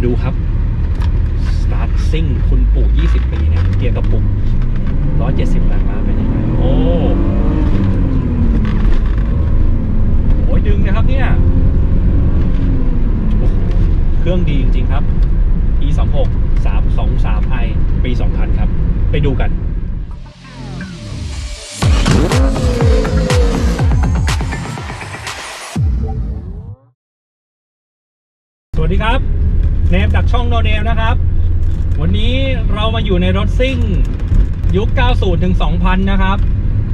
มาดูครับ Start ซิ่งคุณปู่ 20 ปีเนี่ยเกียร์กระปุก 170แรงม้าเป็นยังไงโอ้โหดึงนะครับเนี่ย เครื่องดีจริง ๆ ครับ e 3 6 3 2 3 i ปี 2000 ครับ ไปดูกัน เนมจากช่องโนเนมนะครับ วันนี้เรามาอยู่ในรถซิ่ง ยุค 90 ถึง 2000 นะครับ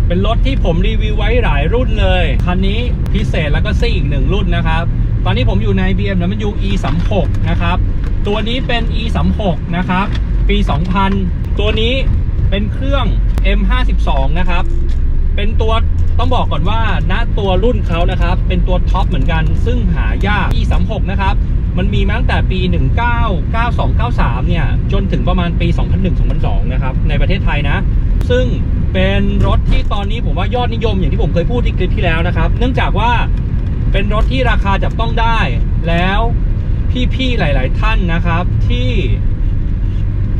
เป็นรถที่ผมรีวิวไว้หลายรุ่นเลย คันนี้พิเศษแล้วก็ซิ่งอีกหนึ่งรุ่นนะครับ ตอนนี้ผมอยู่ใน BMW E 3 6 นะครับ ตัวนี้เป็น E 3 6 นะครับ ปี 2000 ตัวนี้เป็นเครื่อง M 5 2 นะครับ เป็นตัวต้องบอกก่อนว่าณตัวรุ่นเขานะครับ เป็นตัวท็อปเหมือนกัน ซึ่งหายาก E 3 6 นะครับ มันมีมาตั้งแต่ปี 1992-93 เนี่ย จนถึงประมาณปี 2001-2002 นะครับ ในประเทศไทยนะ ซึ่งเป็นรถที่ตอนนี้ผมว่ายอดนิยมอย่างที่ผมเคยพูดที่คลิปที่แล้วนะครับ เนื่องจากว่าเป็นรถที่ราคาจับต้องได้ แล้วพี่ๆ หลาย ๆ ท่านนะครับที่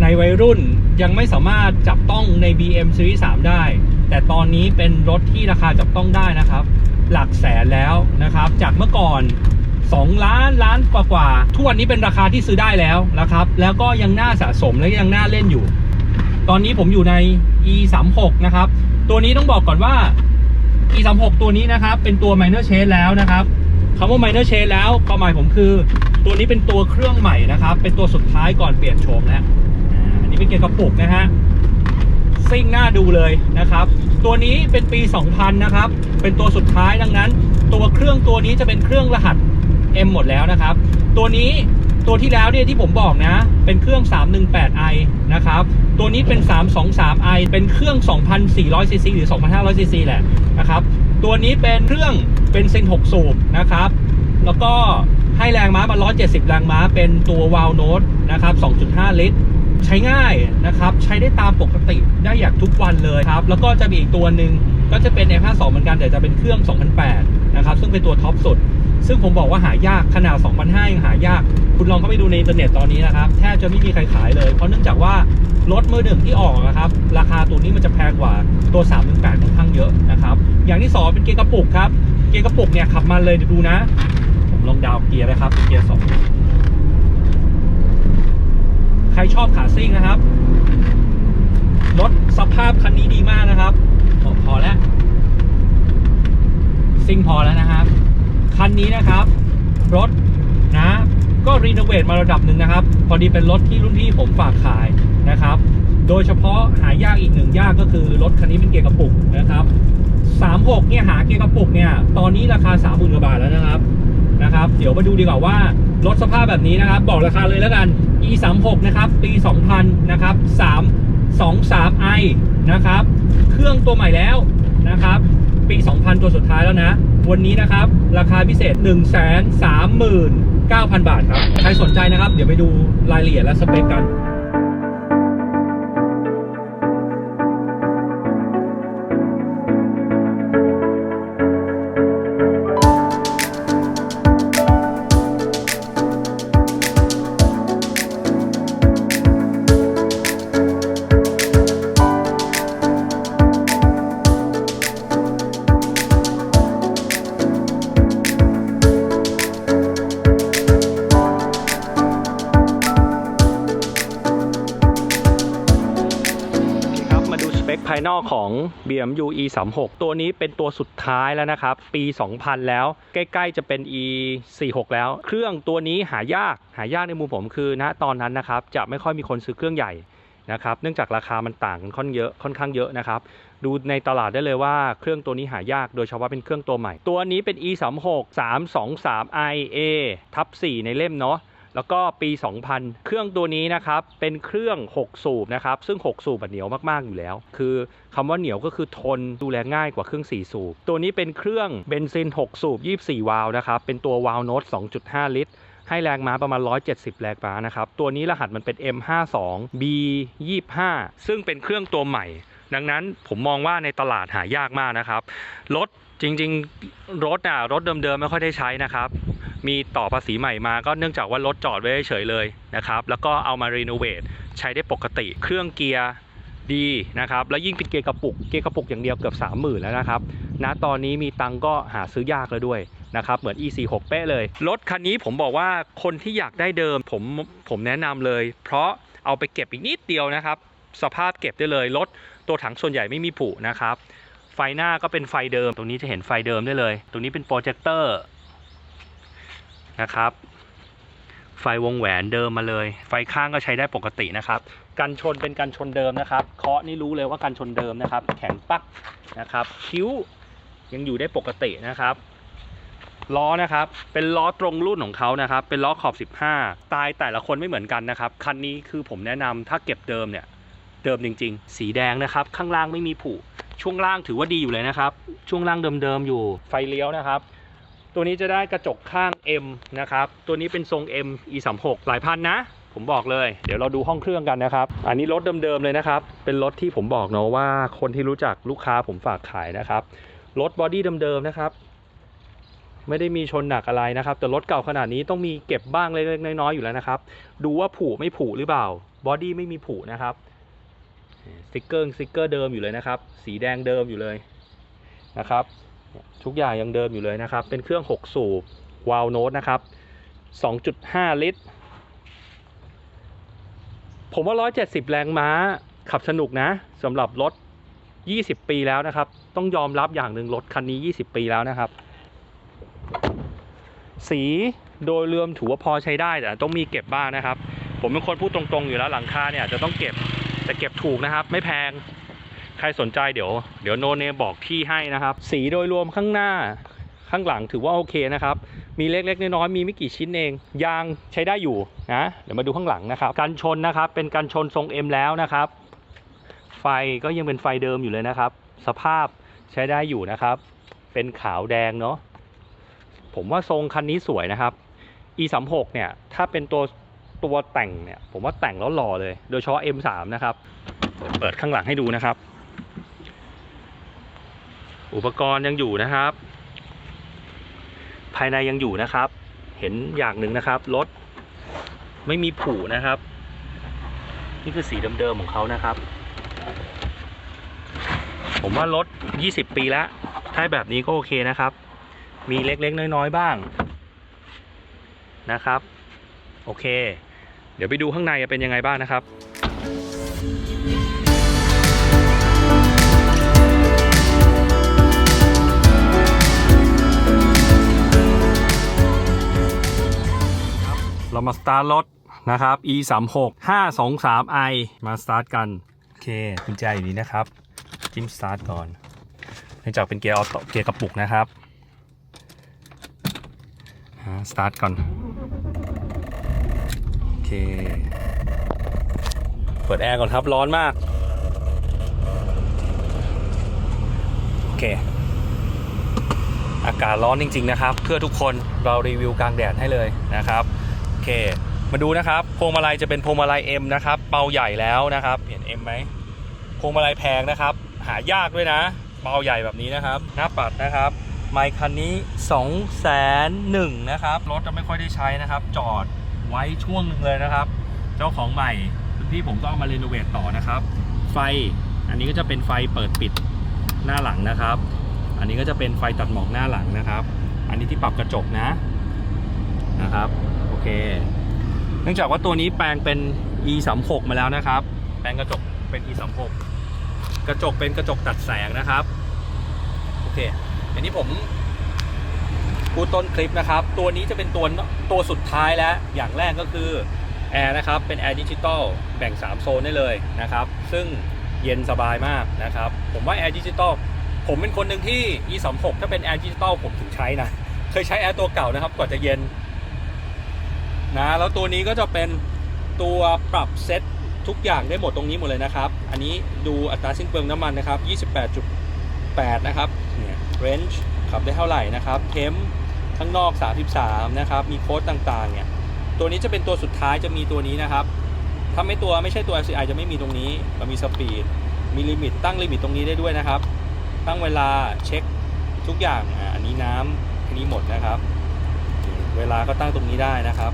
ในวัยรุ่นยังไม่สามารถจับต้องใน BM Series 3 ได้ แต่ตอนนี้เป็นรถที่ราคาจับต้องได้นะครับ หลักแสนแล้วนะครับ จากเมื่อก่อน 2 ล้านล้านกว่ากว่าๆทุกวันนี้เป็นราคาที่ซื้อได้แล้วนะครับ แล้วก็ยังน่าสะสมและยังน่าเล่นอยู่ ตอนนี้ผมอยู่ใน e 3 6นะครับ ตัวนี้ต้องบอกก่อนว่า e 3 6ตัวนี้นะครับ เป็นตัว minor change แล้วนะครับคำว่า minor change แล้วความหมายผมคือ ตัวนี้เป็นตัวเครื่องใหม่นะครับ เป็นตัวสุดท้ายก่อนเปลี่ยนโฉมแล้วอันนี้เป็นเกียร์กระปุกนะฮะซิ่งหน้าดูเลยนะครับ ตัวนี้เป็นปี 2000 นะครับ เป็นตัวสุดท้ายดังนั้น ตัวเครื่องตัวนี้จะเป็นเครื่องรหัส M หมดแล้วนะครับ ตัวนี้ตัวที่แล้วเนี่ยที่ผมบอกนะ เป็นเครื่อง 318i นะครับ ตัวนี้เป็น 323i เป็นเครื่อง 2,400 cc หรือ 2,500 cc แหละนะครับ ตัวนี้เป็นเครื่องเป็นเซน6สูบนะครับ แล้วก็ให้แรงม้ามา 170 แรงม้า เป็นตัววาลโนตนะครับ 2.5 ลิตร ใช้ง่ายนะครับ ใช้ได้ตามปกติได้อย่างทุกวันเลยครับ แล้วก็จะมีอีกตัวหนึ่งก็จะเป็น M52 เหมือนกันแต่จะเป็นเครื่อง 2008 นะครับ ซึ่งเป็นตัวท็อปสุด ซึ่งผมบอกว่าหายากขนาด2,500ยังหายาก คุณลองเข้าไปดูในอินเทอร์เน็ตตอนนี้นะครับ แทบจะไม่มีใครขายเลย เพราะเนื่องจากว่ารถมือหนึ่งที่ออกนะครับ ราคาตัวนี้มันจะแพงกว่าตัว 318ค่อนข้างเยอะนะครับ อย่างที่สองเป็นเกียร์กระปุกครับ เกียร์กระปุกเนี่ยขับมันเลยเดี๋ยวดูนะ ผมลองดาวเกียร์เลยครับเกียร์สองใครชอบขาซิ่งนะครับ รถสภาพคันนี้ดีมากนะครับพอพอแล้วซิ่งพอแล้วนะครับ คันนี้นะครับ รถนะ ก็รีโนเวทมาระดับหนึ่งนะครับ พอดีเป็นรถที่รุ่นพี่ผมฝากขายนะครับ โดยเฉพาะหายากอีกหนึ่งยากก็คือรถคันนี้เป็นเกียร์กระปุกนะครับ36เนี่ยหาเกียร์กระปุกเนี่ยตอนนี้ราคา3 0,000กว่าบาทแล้วนะครับนะครับ เดี๋ยวมาดูดีกว่าว่ารถสภาพแบบนี้นะครับ บอกราคาเลยแล้วกัน e 3 6นะครับปี 2000นะครับ3 2 3 i นะครับ เครื่องตัวใหม่แล้วนะครับ ปี 2000 ตัวสุดท้ายแล้วนะ วันนี้นะครับ ราคาพิเศษ 1 3 9 0 0 0 บาทครับ ใครสนใจนะครับ เดี๋ยวไปดูรายละเอียดและสเปคกันายนอกของ BMW E 3 6 ตัวนี้เป็นตัวสุดท้ายแล้วนะครับ ปี 2000 แล้ว ใกล้ๆจะเป็น E 4 6 แล้ว เครื่องตัวนี้หายาก หายากในมุมผมคือณตอนนั้นนะครับ จะไม่ค่อยมีคนซื้อเครื่องใหญ่นะครับ เนื่องจากราคามันต่างกันค่อนเยอะ ค่อนข้างเยอะนะครับ ดูในตลาดได้เลยว่าเครื่องตัวนี้หายาก โดยเฉพาะเป็นเครื่องตัวใหม่ ตัวนี้เป็น E 3 6 3 2 3 i a ทับ4ในเล่มเนาะ แล้วก็ปี 2000 เครื่องตัวนี้นะครับ เป็นเครื่อง 6 สูบนะครับ ซึ่ง 6 สูบเหนียวมาก ๆ อยู่แล้ว คือคำว่าเหนียวก็คือทนดูแลง่ายกว่าเครื่อง 4 สูบ ตัวนี้เป็นเครื่องเบนซิน 6 สูบ 24 วาล์วนะครับ เป็นตัววาล์วโนต2.5 ลิตรให้แรงม้าประมาณ 170 แรงม้านะครับ ตัวนี้รหัสมันเป็น M52 B25 ซึ่งเป็นเครื่องตัวใหม่ ดังนั้นผมมองว่าในตลาดหายากมากนะครับ รถจริง ๆ รถอะรถเดิมๆ ไม่ค่อยได้ใช้นะครับ มีต่อภาษีใหม่มาก็เนื่องจากว่ารถจอดไว้เฉยเลยนะครับ แล้วก็เอามารีโนเวทใช้ได้ปกติเครื่องเกียร์ดีนะครับ แล้วยิ่งเป็นเกียร์กระปุกเกียร์กระปุกอย่างเดียวเกือบ 30,000 แล้วนะครับณตอนนี้มีตังก็หาซื้อยากแล้วด้วยนะครับ เหมือน e46 เป๊ะเลย รถคันนี้ผมบอกว่าคนที่อยากได้เดิมผมผมแนะนำเลย เพราะเอาไปเก็บอีกนิดเดียวนะครับ สภาพเก็บได้เลยรถตัวถังส่วนใหญ่ไม่มีผุนะครับไฟหน้าก็เป็นไฟเดิม ตรงนี้จะเห็นไฟเดิมได้เลย ตรงนี้เป็นโปรเจคเตอร์ นะครับ ไฟวงแหวนเดิมมาเลย ไฟข้างก็ใช้ได้ปกตินะครับ กันชนเป็นกันชนเดิมนะครับเคาะนี่รู้เลยว่ากันชนเดิมนะครับ แข็งปักนะครับ คิ้วยังอยู่ได้ปกตินะครับล้อนะครับเป็นล้อตรงรุ่นของเขานะครับ เป็นล้อขอบ 15 ตายแต่ละคนไม่เหมือนกันนะครับคันนี้คือผมแนะนำถ้าเก็บเดิมเนี่ยเดิมจริง ๆ สีแดงนะครับ ข้างล่างไม่มีผุช่วงล่างถือว่าดีอยู่เลยนะครับ ช่วงล่างเดิมๆอยู่ไฟเลี้ยวนะครับ ตัวนี้จะได้กระจกข้าง M นะครับ ตัวนี้เป็นทรง M E36 หลายพันนะ ผมบอกเลย เดี๋ยวเราดูห้องเครื่องกันนะครับ อันนี้รถเดิมๆเลยนะครับ เป็นรถที่ผมบอกเนาะว่าคนที่รู้จักลูกค้าผมฝากขายนะครับ รถบอดี้เดิมๆนะครับ ไม่ได้มีชนหนักอะไรนะครับ แต่รถเก่าขนาดนี้ต้องมีเก็บบ้างเล็กๆน้อยๆอยู่แล้วนะครับ ดูว่าผุไม่ผุหรือเปล่า บอดี้ไม่มีผุนะครับสติกเกอร์สติกเกอร์เดิมอยู่เลยนะครับ สีแดงเดิมอยู่เลยนะครับ ทุกอย่างยังเดิมอยู่เลยนะครับ เป็นเครื่อง 6 สูบวาลโน e นะครับ 2.5 ลิตร ผมว่า 170 แรงม้า ขับสนุกนะสำหรับรถ 20 ปีแล้วนะครับ ต้องยอมรับอย่างหนึ่งรถคันนี้ 20 ปีแล้วนะครับ สีโดยรวมถือว่าพอใช้ได้แต่ต้องมีเก็บบ้างนะครับ ผมเป็นคนพูดตรงๆอยู่แล้วหลังคาเนี่ยจะต้องเก็บแต่เก็บถูกนะครับ ไม่แพง ใครสนใจเดี๋ยวเดี๋ยวโนเนบอกที่ให้นะครับ สีโดยรวมข้างหน้าข้างหลังถือว่าโอเคนะครับ มีเล็กๆน้อยๆมีไม่กี่ชิ้นเอง ยางใช้ได้อยู่นะ เดี๋ยวมาดูข้างหลังนะครับ กันชนนะครับ เป็นกันชนทรง M แล้วนะครับ ไฟก็ยังเป็นไฟเดิมอยู่เลยนะครับ สภาพใช้ได้อยู่นะครับ เป็นขาวแดงเนาะ ผมว่าทรงคันนี้สวยนะครับ E36 เนี่ย ถ้าเป็นตัวตัวแต่งเนี่ย ผมว่าแต่งแล้วหล่อเลย โดยเฉพาะ M3 นะครับ เปิดข้างหลังให้ดูนะครับ อุปกรณ์ยังอยู่นะครับ ภายในยังอยู่นะครับ เห็นอย่างหนึ่งนะครับรถไม่มีผูนะครับ นี่คือสีเดิมๆของเขานะครับ ผมว่ารถ 20 ปีแล้วให้แบบนี้ก็โอเคนะครับ มีเล็กๆน้อยๆบ้างนะครับ โอเค เดี๋ยวไปดูข้างในเป็นยังไงบ้างนะครับ มาสตาร์ทรถนะครับ e 3 6 5 2 3 i มาสตาร์ทกัน โอเคกุญแจอยู่นี้นะครับ จิ้มสตาร์ทก่อนเนื่องจากเป็นเกียร์ออโต้เกียร์กระปุกนะครับสตาร์ทก่อน โอเค เปิดแอร์ก่อนครับ ร้อนมาก โอเค อากาศร้อนจริง ๆ นะครับ เพื่อทุกคนเรารีวิวกลางแดดให้เลยนะครับ เค มาดูนะครับพวงมาลัยจะเป็นพวงมาลัย M นะครับเบาใหญ่แล้วนะครับ เห็น M ไหมพวงมาลัยแพงนะครับ หายากด้วยนะเบาใหญ่แบบนี้นะครับ หน้าปัดนะครับ ไมค์คันนี้2องแสนหนึ่งนะครับ รถจะไม่ค่อยได้ใช้นะครับ จอดไว้ช่วงหนึ่งเลยนะครับ เจ้าของใหม่คุณพี่ผมก็เอามาเรโนเวทต่อนะครับ ไฟ อันนี้ก็จะเป็นไฟเปิดปิดหน้าหลังนะครับ อันนี้ก็จะเป็นไฟตัดหมอกหน้าหลังนะครับ อันนี้ที่ปรับกระจกนะนะครับ เค เนื่องจากว่าตัวนี้แปลงเป็น e 3 6มาแล้วนะครับ แปลงกระจกเป็น e 3 6กระจกเป็นกระจกตัดแสงนะครับ โอเค อันนี้ผมพูดต้นคลิปนะครับ ตัวนี้จะเป็นตัวตัวสุดท้ายแล้ว อย่างแรกก็คือแอร์นะครับ เป็นแอร์ดิจิตอลแบ่ง 3 โซนได้เลยนะครับ ซึ่งเย็นสบายมากนะครับ ผมว่าแอร์ดิจิตอลผมเป็นคนหนึ่งที่ e 3 6ถ้าเป็นแอร์ดิจิตอลผมถึงใช้นะ เคยใช้แอร์ตัวเก่านะครับกว่าจะเย็น นะแล้วตัวนี้ก็จะเป็นตัวปรับเซตทุกอย่างได้หมดตรงนี้หมดเลยนะครับ อันนี้ดูอัตราสิ้นเปลืองน้ำมันนะครับ 28.8 นะครับ เนี่ย range ขับได้เท่าไหร่นะครับ เทมข้างนอก 33 นะครับ มีโค้ดต่างๆ เนี่ย ตัวนี้จะเป็นตัวสุดท้ายจะมีตัวนี้นะครับ ถ้าไม่ตัวไม่ใช่ตัว LCI จะไม่มีตรงนี้เรามีสปีด มีลิมิต ตั้งลิมิตตรงนี้ได้ด้วยนะครับ ตั้งเวลาเช็คทุกอย่าง อันนี้น้ำอันนี้หมดนะครับ เวลาก็ตั้งตรงนี้ได้นะครับ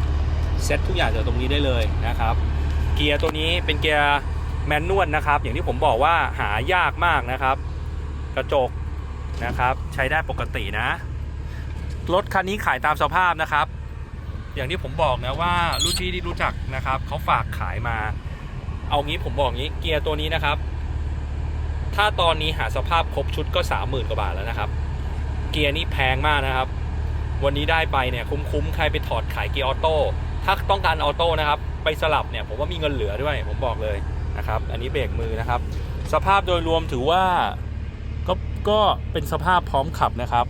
เซ็ตทุกอย่างจากตรงนี้ได้เลยนะครับ เกียร์ตัวนี้เป็นเกียร์แมนนวลนะครับ อย่างที่ผมบอกว่าหายากมากนะครับ กระจกนะครับ ใช้ได้ปกตินะ รถคันนี้ขายตามสภาพนะครับ อย่างที่ผมบอกนะว่ารุ่นพี่ที่รู้จักนะครับเขาฝากขายมา เอางี้ผมบอกงี้เกียร์ตัวนี้นะครับ ถ้าตอนนี้หาสภาพครบชุดก็สามหมื่นกว่าบาทแล้วนะครับ เกียร์นี่แพงมากนะครับ วันนี้ได้ไปเนี่ยคุ้มๆใครไปถอดขายเกียร์ออโต้ ถ้าต้องการออโต้นะครับ ไปสลับเนี่ยผมว่ามีเงินเหลือด้วย ผมบอกเลยนะครับ อันนี้เบรกมือนะครับ สภาพโดยรวมถือว่าก็ก็เป็นสภาพพร้อมขับนะครับ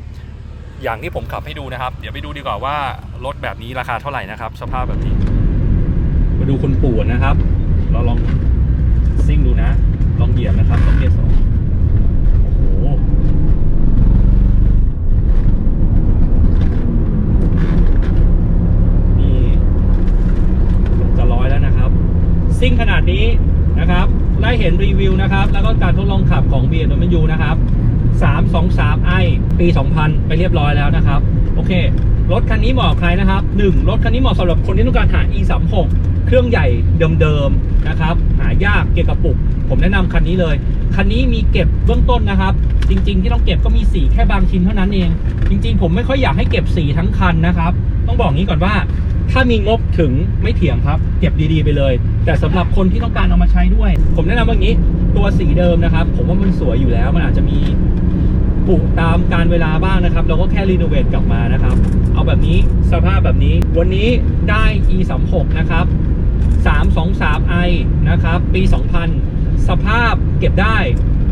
อย่างที่ผมขับให้ดูนะครับ เดี๋ยวไปดูดีกว่าว่ารถแบบนี้ราคาเท่าไหร่นะครับ สภาพแบบนี้ มาดูคุณปู่นะครับ เราลองซิ่งดูนะ ลองเหยียบนะครับต้องเกียร์สองโอ้โห นี่จะร้อยแล้วนะครับ ซิ่งขนาดนี้นะครับได้เห็นรีวิวนะครับ แล้วก็การทดลองขับของ BMW นะครับ 323i ปี 2000 ไปเรียบร้อยแล้วนะครับ โอเค รถคันนี้เหมาะใครนะครับ 1. รถคันนี้เหมาะสำหรับคนที่ต้องการหา e36 เครื่องใหญ่เดิมๆนะครับ หายากเกียร์กระปุก ผมแนะนำคันนี้เลย คันนี้มีเก็บเบื้องต้นนะครับ จริงๆ ที่ต้องเก็บก็มีสีแค่บางชิ้นเท่านั้นเอง จริง ๆ ผมไม่ค่อยอยากให้เก็บสีทั้งคันนะครับ ต้องบอกงี้ก่อนว่า ถ้ามีงบถึงไม่เถียงครับ เก็บดีๆไปเลย แต่สำหรับคนที่ต้องการเอามาใช้ด้วย ผมแนะนำว่าอย่างี้ตัวสีเดิมนะครับ ผมว่ามันสวยอยู่แล้ว มันอาจจะมีปุตามการเวลาบ้างนะครับ เราก็แค่รีโนเวทกลับมานะครับ เอาแบบนี้สภาพแบบนี้ วันนี้ได้ e 3 6นะครับ 323i นะครับ ปี 2000 สภาพเก็บได้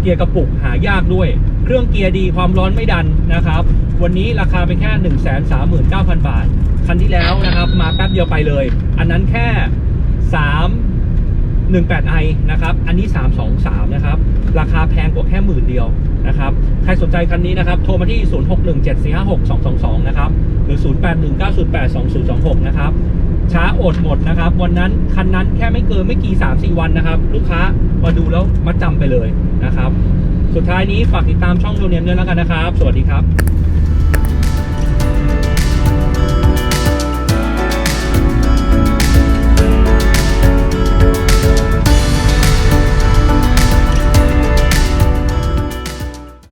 เกียร์กระปุกหายากด้วย เครื่องเกียร์ดีความร้อนไม่ดันนะครับ วันนี้ราคาเป็นแค่ 139,000 บาท คันที่แล้วนะครับ มาแป๊บเดียวไปเลย อันนั้นแค่ 3 18i นะครับ อันนี้ 323 นะครับ ราคาแพงกว่าแค่หมื่นเดียวนะครับ ใครสนใจคันนี้นะครับ โทรมาที่ 0617456222 นะครับ หรือ 0819082026 นะครับ ช้าอดหมดนะครับ วันนั้นคันนั้นแค่ไม่เกินไม่กี่ 3-4 วันนะครับ ลูกค้ามาดูแล้วมาจำไปเลยนะครับ สุดท้ายนี้ฝากติดตามช่องโรเนียมด้วยแล้วกันนะครับ สวัสดีครับ